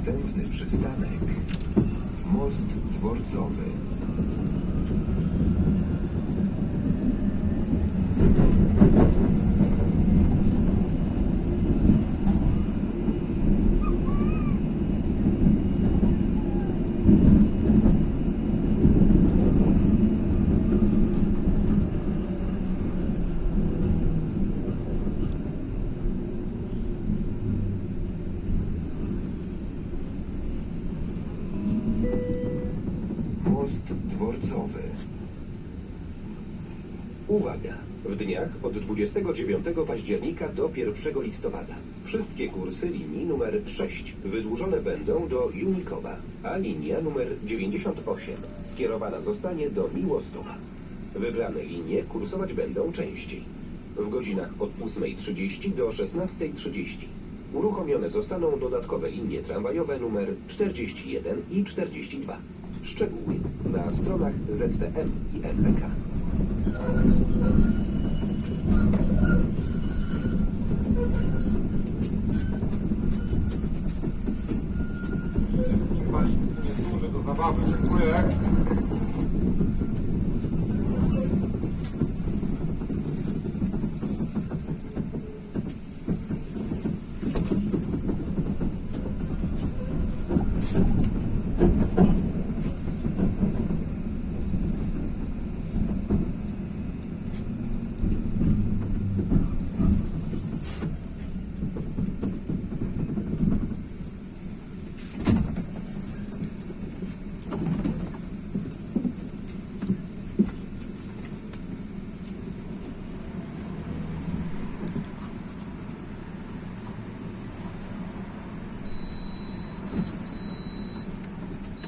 Następny przystanek. Most dworcowy. Most dworcowy. Uwaga! W dniach od 29 października do 1 listopada wszystkie kursy linii numer 6 wydłużone będą do Junikowa, a linia numer 98 skierowana zostanie do Miłostowa. Wybrane linie kursować będą częściej. W godzinach od 8.30 do 16.30 uruchomione zostaną dodatkowe linie tramwajowe numer 41 i 42. Szczegóły na stronach ZTM i. Inwalidzki nie służy do zabawy. Dziękuję.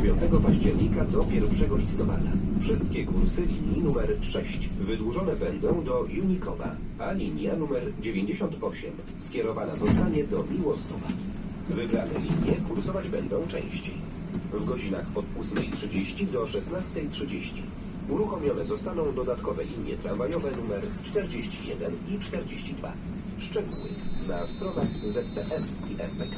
29 października do 1 listopada wszystkie kursy linii numer 6 wydłużone będą do Junikowa, a linia numer 98 skierowana zostanie do Miłostowa. Wybrane linie kursować będą częściej. W godzinach od 8.30 do 16.30 uruchomione zostaną dodatkowe linie tramwajowe numer 41 i 42. Szczegóły na stronach ZTM i MPK.